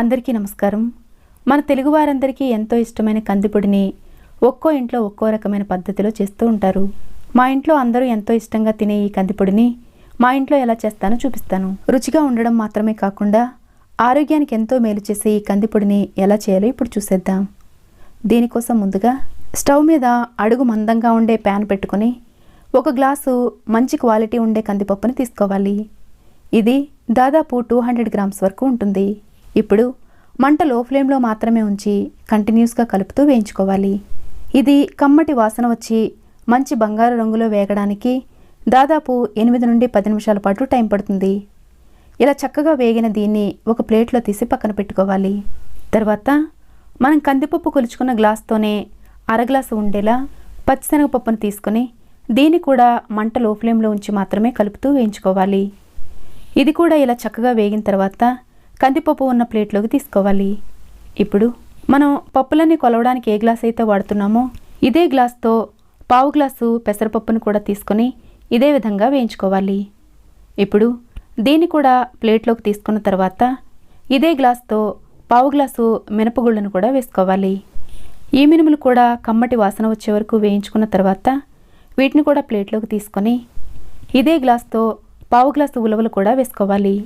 అందరికీ నమస్కారం. మన తెలుగు వారందరికీ ఎంతో ఇష్టమైన కందిపొడిని ఒక్కో ఇంట్లో ఒక్కో రకమైన పద్ధతిలో చేస్తూ ఉంటారు. మా ఇంట్లో అందరూ ఎంతో ఇష్టంగా తినే ఈ కందిపొడిని మా ఇంట్లో ఎలా చేస్తానో చూపిస్తాను. రుచిగా ఉండడం మాత్రమే కాకుండా ఆరోగ్యానికి ఎంతో మేలు చేసే ఈ కందిపొడిని ఎలా చేయాలో ఇప్పుడు చూసేద్దాం. దీనికోసం ముందుగా స్టవ్ మీద అడుగు మందంగా ఉండే ప్యాన్ పెట్టుకొని ఒక గ్లాసు మంచి క్వాలిటీ ఉండే కందిపప్పుని తీసుకోవాలి. ఇది దాదాపు టూ హండ్రెడ్ గ్రామ్స్ వరకు ఉంటుంది. ఇప్పుడు మంట లో ఫ్లేమ్లో మాత్రమే ఉంచి కంటిన్యూస్గా కలుపుతూ వేయించుకోవాలి. ఇది కమ్మటి వాసన వచ్చి మంచి బంగారు రంగులో వేగడానికి దాదాపు ఎనిమిది నుండి పది నిమిషాల పాటు టైం పడుతుంది. ఇలా చక్కగా వేగిన దీన్ని ఒక ప్లేట్లో తీసి పక్కన పెట్టుకోవాలి. తర్వాత మనం కందిపప్పు కొలుచుకున్న గ్లాస్తోనే అర గ్లాసు ఉండేలా పచ్చిశనగపప్పును తీసుకొని దీన్ని కూడా మంట లో ఫ్లేమ్లో ఉంచి మాత్రమే కలుపుతూ వేయించుకోవాలి. ఇది కూడా ఇలా చక్కగా వేగిన తర్వాత కందిపప్పు ఉన్న ప్లేట్లోకి తీసుకోవాలి. ఇప్పుడు మనం పప్పులన్నీ కొలవడానికి ఏ గ్లాస్ అయితే వాడుతున్నామో ఇదే గ్లాస్తో పావు గ్లాసు పెసరపప్పును కూడా తీసుకొని ఇదే విధంగా వేయించుకోవాలి. ఇప్పుడు దీన్ని కూడా ప్లేట్లోకి తీసుకున్న తర్వాత ఇదే గ్లాస్తో పావు గ్లాసు మినపగుళ్ళను కూడా వేసుకోవాలి. ఈ మినుములు కూడా కమ్మటి వాసన వచ్చే వరకు వేయించుకున్న తర్వాత వీటిని కూడా ప్లేట్లోకి తీసుకొని ఇదే గ్లాస్తో పావు గ్లాసు ఉలవలు కూడా వేసుకోవాలి.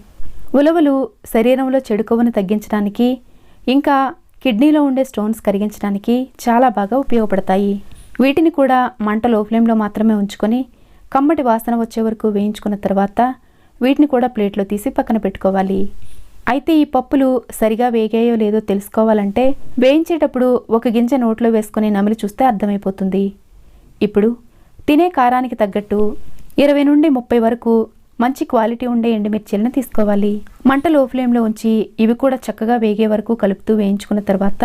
ఉలవలు శరీరంలో చెడు తగ్గించడానికి ఇంకా కిడ్నీలో ఉండే స్టోన్స్ కరిగించడానికి చాలా బాగా ఉపయోగపడతాయి. వీటిని కూడా మంట లో ఫ్లేమ్లో మాత్రమే ఉంచుకొని కమ్మటి వాసన వచ్చే వరకు వేయించుకున్న తర్వాత వీటిని కూడా ప్లేట్లో తీసి పక్కన పెట్టుకోవాలి. అయితే ఈ పప్పులు సరిగా వేగాయో లేదో తెలుసుకోవాలంటే వేయించేటప్పుడు ఒక గింజ నోట్లో వేసుకొని నమిలి చూస్తే అర్థమైపోతుంది. ఇప్పుడు తినే కారానికి తగ్గట్టు ఇరవై నుండి ముప్పై వరకు మంచి క్వాలిటీ ఉండే ఎండుమిర్చిలను తీసుకోవాలి. మంట లో ఫ్లేమ్లో ఉంచి ఇవి కూడా చక్కగా వేగే వరకు కలుపుతూ వేయించుకున్న తర్వాత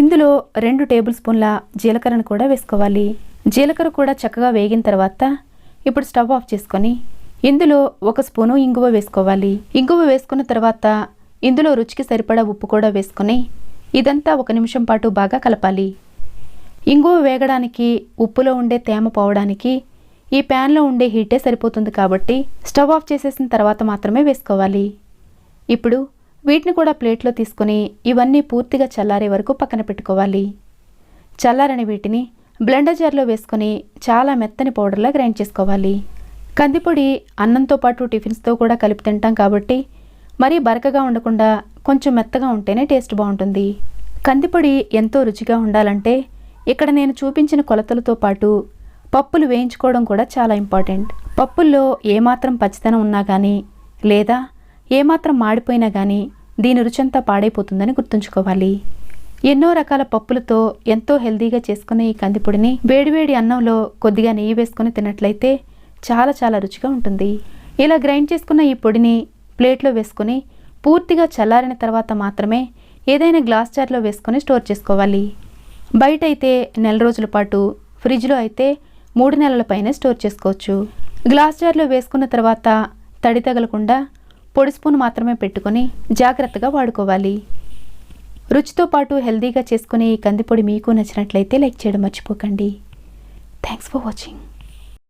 ఇందులో రెండు టేబుల్ స్పూన్ల జీలకర్రను కూడా వేసుకోవాలి. జీలకర్ర కూడా చక్కగా వేగిన తర్వాత ఇప్పుడు స్టవ్ ఆఫ్ చేసుకొని ఇందులో ఒక స్పూను ఇంగువ వేసుకోవాలి. ఇంగువ వేసుకున్న తర్వాత ఇందులో రుచికి సరిపడా ఉప్పు కూడా వేసుకొని ఇదంతా ఒక నిమిషం పాటు బాగా కలపాలి. ఇంగువ వేగడానికి ఉప్పులో ఉండే తేమ పోవడానికి ఈ ప్యాన్లో ఉండే హీటే సరిపోతుంది కాబట్టి స్టవ్ ఆఫ్ చేసేసిన తర్వాత మాత్రమే వేసుకోవాలి. ఇప్పుడు వీటిని కూడా ప్లేట్లో తీసుకొని ఇవన్నీ పూర్తిగా చల్లారే వరకు పక్కన పెట్టుకోవాలి. చల్లారని వీటిని బ్లెండర్ జార్లో వేసుకొని చాలా మెత్తని పౌడర్లా గ్రైండ్ చేసుకోవాలి. కందిపొడి అన్నంతో పాటు టిఫిన్స్తో కూడా కలిపి తింటాం కాబట్టి మరీ బరకగా ఉండకుండా కొంచెం మెత్తగా ఉంటేనే టేస్ట్ బాగుంటుంది. కందిపొడి ఎంతో రుచిగా ఉండాలంటే ఇక్కడ నేను చూపించిన కొలతలతో పాటు పప్పులు వేయించుకోవడం కూడా చాలా ఇంపార్టెంట్. పప్పుల్లో ఏమాత్రం పచ్చితనం ఉన్నా కానీ లేదా ఏమాత్రం మాడిపోయినా కానీ దీని రుచంతా పాడైపోతుందని గుర్తుంచుకోవాలి. ఎన్నో రకాల పప్పులతో ఎంతో హెల్దీగా చేసుకునే ఈ కందిపొడిని వేడివేడి అన్నంలో కొద్దిగా నెయ్యి వేసుకొని తిన్నట్లయితే చాలా చాలా రుచిగా ఉంటుంది. ఇలా గ్రైండ్ చేసుకున్న ఈ పొడిని ప్లేట్లో వేసుకొని పూర్తిగా చల్లారిన తర్వాత మాత్రమే ఏదైనా గ్లాస్ జార్లో వేసుకొని స్టోర్ చేసుకోవాలి. బయట అయితే నెల రోజుల పాటు ఫ్రిడ్జ్లో అయితే మూడు నెలల పైనే స్టోర్ చేసుకోవచ్చు. గ్లాస్ జార్లో వేసుకున్న తర్వాత తడి తగలకుండా పొడి స్పూన్ మాత్రమే పెట్టుకొని జాగ్రత్తగా వాడుకోవాలి. రుచితో పాటు హెల్దీగా చేసుకునే ఈ కందిపొడి మీకు నచ్చినట్లయితే లైక్ చేయడం మర్చిపోకండి. Thanks for watching